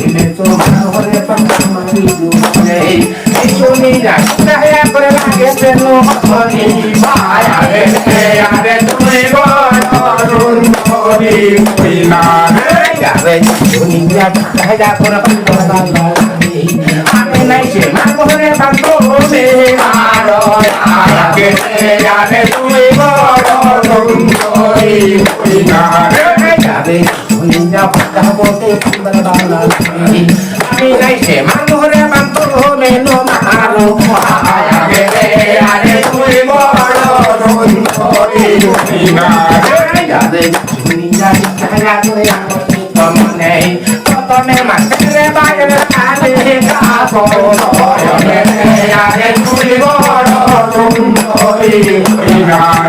দিলে তো ঘরে পামারি দুলে এই শুনি না দয়া করে লাগে প্রেম হরি মায়া রে আরে তুমি বড় সুন্দরী কইনা রে আরে শুনি না দয়া করে পামারি আমি নাই সে মাগরে বান্ধবে আরও আগে আরে তুমি বড় সুন্দরী কইনা রে যাবে শুনি না পারবানি আমি নাই সে মাগরে বান্ধবে নো মারো আগে আরে তুমি বড় সুন্দরী কইনা রে যাবে শুনি না দয়া করে মনে ততনে মাসে বাইরে আলে কাপো নয়নে আরে তুই বড় সুন্দরী কইনা রে আরে ততনে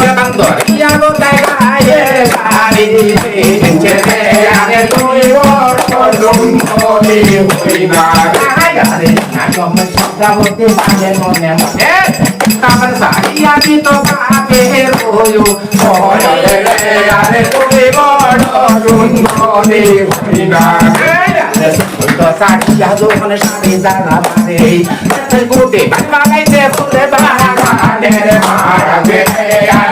যাই মেয়েটা করব চা হইয়া মানে গোটে বড় আরে তুমি বড় মনে তামান সারিয়া দিত কাকে রোয়ো ওরে রে আরে তুমি বড় সুন্দরী হইনা রে তো সারিয়া যখন সারি জানা পারে গোটে বাগাইতে ফুলে বাগানে রে মারাগে আরে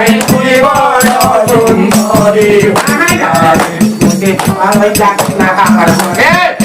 my way back to my house. Hey!